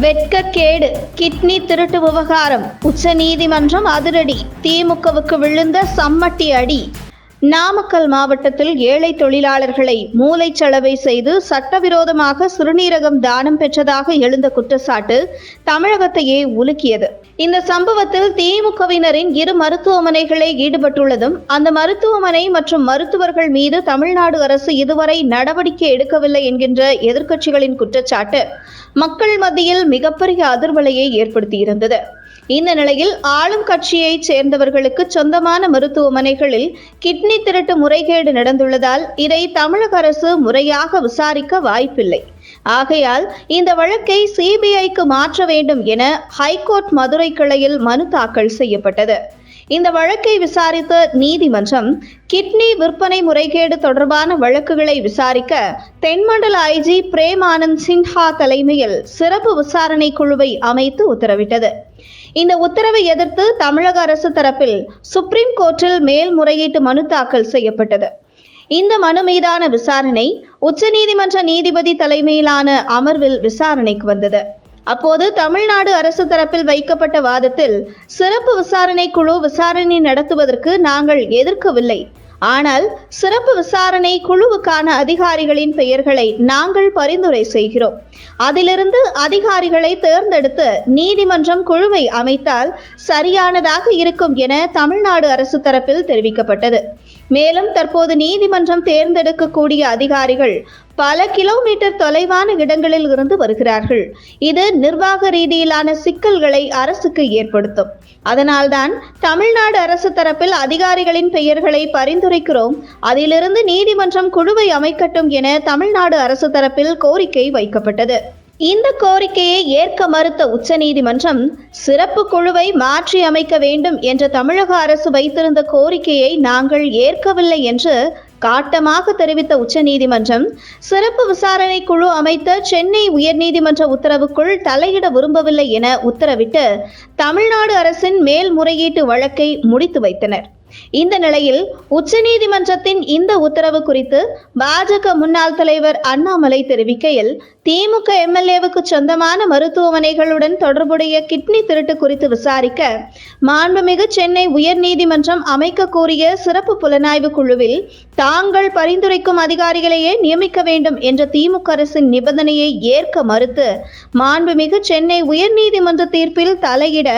வெட்கக்கேடு kidney திருட்டு விவகாரம் உச்ச நீதிமன்றம் அதிரடி திமுகவுக்கு விழுந்த சம்மட்டி அடி. நாமக்கல் மாவட்டத்தில் ஏழை தொழிலாளர்களை மூளைச்சலவை செய்து சட்டவிரோதமாக சிறுநீரகம் தானம் பெற்றதாக எழுந்த குற்றச்சாட்டு தமிழகத்தையே உலுக்கியது. இந்த சம்பவத்தில் திமுகவினரின் இரு மருத்துவமனைகளே ஈடுபட்டுள்ளதும் அந்த மருத்துவமனை மற்றும் மருத்துவர்கள் மீது தமிழ்நாடு அரசு இதுவரை நடவடிக்கை எடுக்கவில்லை என்கின்ற எதிர்க்கட்சிகளின் குற்றச்சாட்டு மக்கள் மத்தியில் மிகப்பெரிய அதிர்வலையை ஏற்படுத்தியிருந்தது. இந்த நிலையில் ஆளும் கட்சியைச் சேர்ந்தவர்களுக்கு சொந்தமான மருத்துவமனைகளில் கிட்னி திருட்டு முறைகேடு நடந்துள்ளதால் இதை தமிழக அரசு முறையாக விசாரிக்க வாய்ப்பில்லை. ஆகையால் இந்த வழக்கை சிபிஐக்கு மாற்ற வேண்டும் என ஹைகோர்ட் மதுரை கிளையில் மனு தாக்கல் செய்யப்பட்டது. இந்த வழக்கை விசாரித்த நீதிமன்றம் கிட்னி விற்பனை முறைகேடு தொடர்பான வழக்குகளை விசாரிக்க தென்மண்டல ஐஜி பிரேம் ஆனந்த் சின்ஹா தலைமையில் சிறப்பு விசாரணை குழுவை அமைத்து உத்தரவிட்டது. இந்த உத்தரவை எதிர்த்து தமிழக அரசு தரப்பில் சுப்ரீம் கோர்ட்டில் மேல்முறையீட்டு மனு தாக்கல் செய்யப்பட்டது. இந்த மனு மீதான விசாரணை உச்சநீதிமன்ற நீதிபதி தலைமையிலான அமர்வில் விசாரணைக்கு வந்தது. அப்போது தமிழ்நாடு அரசு தரப்பில் வைக்கப்பட்ட வாதத்தில் சிறப்பு விசாரணை குழு விசாரணை நடத்துவதற்கு நாங்கள் எதிர்க்கவில்லை. ஆனால் சிறப்பு விசாரணை குழுவுக்கான அதிகாரிகளின் பெயர்களை நாங்கள் பரிந்துரை செய்கிறோம். அதிலிருந்து அதிகாரிகளை தேர்ந்தெடுத்து நீதிமன்றம் குழுவை அமைத்தால் சரியானதாக இருக்கும் என தமிழ்நாடு அரசு தரப்பில் தெரிவிக்கப்பட்டது. மேலும் தற்போது நீதிமன்றம் தேர்ந்தெடுக்கக்கூடிய அதிகாரிகள் பல கிலோமீட்டர் தொலைவான இடங்களில் இருந்து வருகிறார்கள். இது நிர்வாக ரீதியிலான சிக்கல்களை அரசுக்கு ஏற்படுத்தும். அதனால்தான் தமிழ்நாடு அரசு தரப்பில் அதிகாரிகளின் பெயர்களை பரிந்துரைக்கிறோம். அதிலிருந்து நீதிமன்றம் குழுவை அமைக்கட்டும் என தமிழ்நாடு அரசு தரப்பில் கோரிக்கை வைக்கப்பட்டது. இந்த கோரிக்கையை ஏற்க மறுத்த உச்சநீதிமன்றம் சிறப்பு குழுவை மாற்றி அமைக்க வேண்டும் என்ற தமிழக அரசு வைத்திருந்த கோரிக்கையை நாங்கள் ஏற்கவில்லை என்று காட்டமாக தெரிவித்த உச்சநீதிமன்றம் சிறப்பு விசாரணை குழு அமைத்த சென்னை உயர்நீதிமன்ற உத்தரவுக்குள் தலையிட விரும்பவில்லை என உத்தரவிட்டு தமிழ்நாடு அரசின் மேல்முறையீட்டு வழக்கை முடித்து வைத்தனர். இந்த நிலையில் உச்சநீதிமன்றத்தின் இந்த உத்தரவு குறித்து பாஜக முன்னாள் தலைவர் அண்ணாமலை தெரிவிக்கையில் திமுக எம்எல்ஏவுக்கு சொந்தமான மருத்துவமனைகளுடன் தொடர்புடைய கிட்னி திருட்டு குறித்து விசாரிக்க மாண்புமிகு சென்னை உயர்நீதிமன்றம் அமைக்க கோரிய சிறப்பு புலனாய்வு குழுவில் தாங்கள் பரிந்துரைக்கும் அதிகாரிகளையே நியமிக்க வேண்டும் என்ற திமுக அரசின் நிபந்தனையை ஏற்க மறுத்து மாண்புமிகு சென்னை உயர்நீதிமன்ற தீர்ப்பில் தலையிட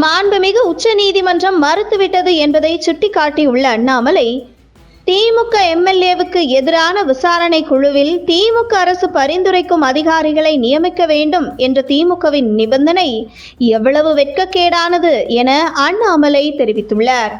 மாண்புமிகு உச்சநீதிமன்றம் மறுத்துவிட்டது என்பதை சுட்டிக்காட்டியுள்ள அண்ணாமலை திமுக எம்எல்ஏவுக்கு எதிரான விசாரணை குழுவில் திமுக அரசு பரிந்துரைக்கும் அதிகாரிகளை நியமிக்க வேண்டும் என்ற திமுகவின் நிபந்தனை எவ்வளவு வெட்கக்கேடானது என அண்ணாமலை தெரிவித்துள்ளார்.